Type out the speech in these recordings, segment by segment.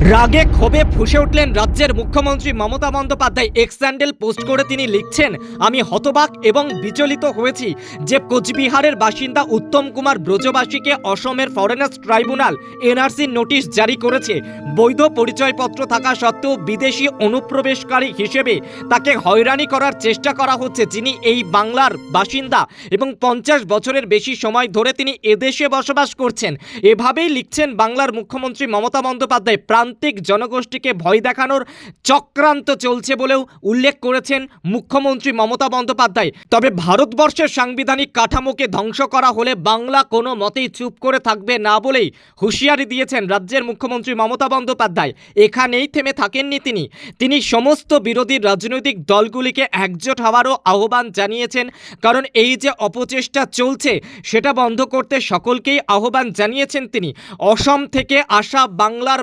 রাগে ক্ষোভে ফুসে উঠলেন রাজ্যের মুখ্যমন্ত্রী Mamata Bandyopadhyay. X handle post করে তিনি লিখছেন, আমি হতবাক এবং বিচলিত হয়েছি যে কোচবিহারের বাসিন্দা উত্তম কুমার ব্রজবাসীকে অসমের ফরেনার্স ট্রাইব্যুনাল এনআরসির নোটিশ জারি করেছে। বৈধ পরিচয়পত্র থাকা সত্ত্বেও বিদেশি অনুপ্রবেশকারী হিসেবে তাকে হয়রানি করার চেষ্টা করা হচ্ছে। যিনি এই বাংলার বাসিন্দা এবং পঞ্চাশ বছরের বেশি সময় ধরে তিনি এদেশে বসবাস করছেন। এভাবেই লিখছেন বাংলার মুখ্যমন্ত্রী মমতা বন্দ্যোপাধ্যায়। প্রান্তিক জনগোষ্ঠীকে ভয় দেখানোর চক্রান্ত চলছে বলেও উল্লেখ করেছেন মুখ্যমন্ত্রী মমতা বন্দ্যোপাধ্যায়। তবে ভারতবর্ষের সাংবিধানিক কাঠামোকে ধ্বংস করা হলে বাংলা কোনো মতেই চুপ করে থাকবে না বলেই হুঁশিয়ারি দিয়েছেন রাজ্যের মুখ্যমন্ত্রী মমতা বন্দ্যোপাধ্যায়। এখানেই থেমে থাকেননি তিনি। তিনি সমস্ত বিরোধী রাজনৈতিক দলগুলিকে একজোট হওয়ারও আহ্বান জানিয়েছেন। কারণ এই যে অপচেষ্টা চলছে, সেটা বন্ধ করতে সকলকেই আহ্বান জানিয়েছেন তিনি। অসম থেকে আসা বাংলার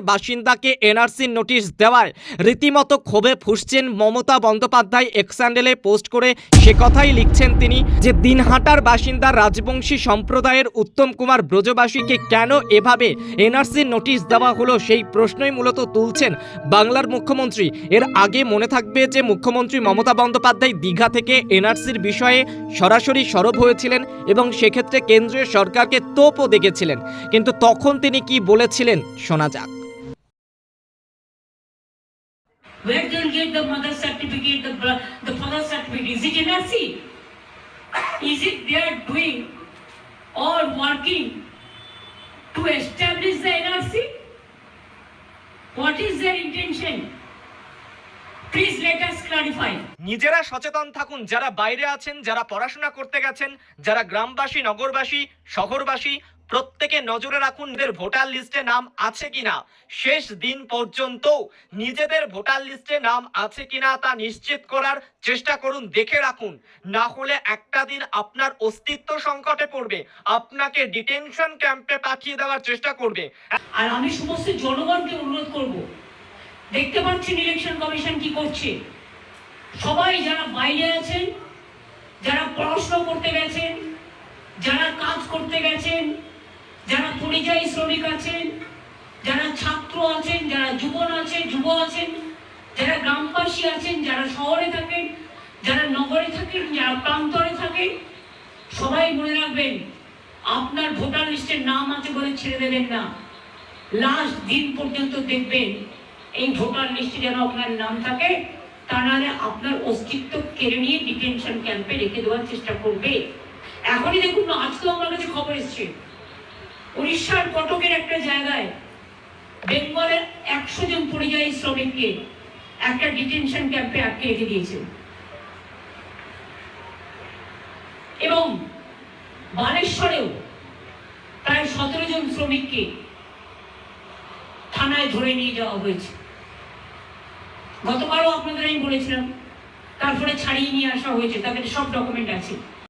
বাসিন্দাকে এনআরসির নোটিশ দেওয়ায় রীতিমতো ক্ষোভে ফুসছেন মমতা বন্দ্যোপাধ্যায় এক্সান্ডেলে পোস্ট করে সে কথাই লিখছেন তিনি যে দিনহাটার বাসিন্দা রাজবংশী সম্প্রদায়ের উত্তম কুমার ব্রজবাসীকে কেন এভাবে এনআরসির নোটিশ দেওয়া হলো সেই প্রশ্নই মূলত তুলছেন বাংলার মুখ্যমন্ত্রী। এর আগে মনে থাকবে যে মুখ্যমন্ত্রী মমতা বন্দ্যোপাধ্যায় দীঘা থেকে এনআরসির বিষয়ে সরাসরি সরব হয়েছিলেন এবং সেক্ষেত্রে কেন্দ্রীয় সরকারকে তোপও দেখেছিলেন। কিন্তু তখন তিনি কি বলেছিলেন শোনা যাক। The mother certificate, the, the father certificate? Is it NRC? Is it they are doing or working to establish the NRC? What is their intention? নিজেরা সচেতন থাকুন যারা বাইরে আছেন যারা পড়াশোনা করতে গেছেন যারা গ্রামবাসী নগরবাসী শহরবাসী প্রত্যেকে নজরে রাখুন নিজেদের ভোটার লিস্টে নাম আছে কিনা। শেষ দিন পর্যন্ত নিজেদের ভোটার লিস্টে নাম আছে কিনা তা নিশ্চিত করার চেষ্টা করুন, দেখে রাখুন। না হলে একটা দিন আপনার অস্তিত্ব সংকটে পড়বে, আপনাকে ডিটেনশন ক্যাম্পে পাঠিয়ে দেওয়ার চেষ্টা করবে। আর আমি সমস্ত জনগণকে অনুরোধ করব, দেখতে পাচ্ছেন ইলেকশন কমিশন কি করছে? সবাই যারা বাইরে আছেন, যারা পড়াশোনা করতে গেছেন, যারা কাজ করতে গেছেন পরিযায়ী শ্রমিক আছেন, যারা ছাত্র আছেন, যারা যুবন আছে যুব আছেন, যারা গ্রামবাসী আছেন, যারা শহরে থাকেন, যারা নগরে থাকেন, যারা প্রান্তরে থাকেন, সবাই মনে রাখবেন, আপনার ভোটার লিস্টের নাম আছে বলে ছেড়ে দেবেন না। লাস্ট দিন পর্যন্ত দেখবেন, এই ভোটার লিস্টে যেন আপনার নাম থাকে, তা নাহলে আপনার অস্তিত্ব কেড়ে নিয়ে ডিটেনশন ক্যাম্পে রেখে দেওয়ার চেষ্টা করবে। এখনই দেখুন, আজকেও আমার কাছে খবর এসছে। উড়িষ্যার কটকের একটা জায়গায় বেঙ্গলের একশো জন পরিযায়ী শ্রমিককে একটা ডিটেনশন ক্যাম্পে আটকে রেখে দিয়েছে। এবং বালেশ্বরেও প্রায় সতেরো জন শ্রমিককে থানায় ধরে নিয়ে যাওয়া হয়েছে। গতবারও আপনাদের আমি বলেছিলাম, তারপরে ছাড়িয়ে নিয়ে আসা হয়েছে, তাদের সব ডকুমেন্ট আছে।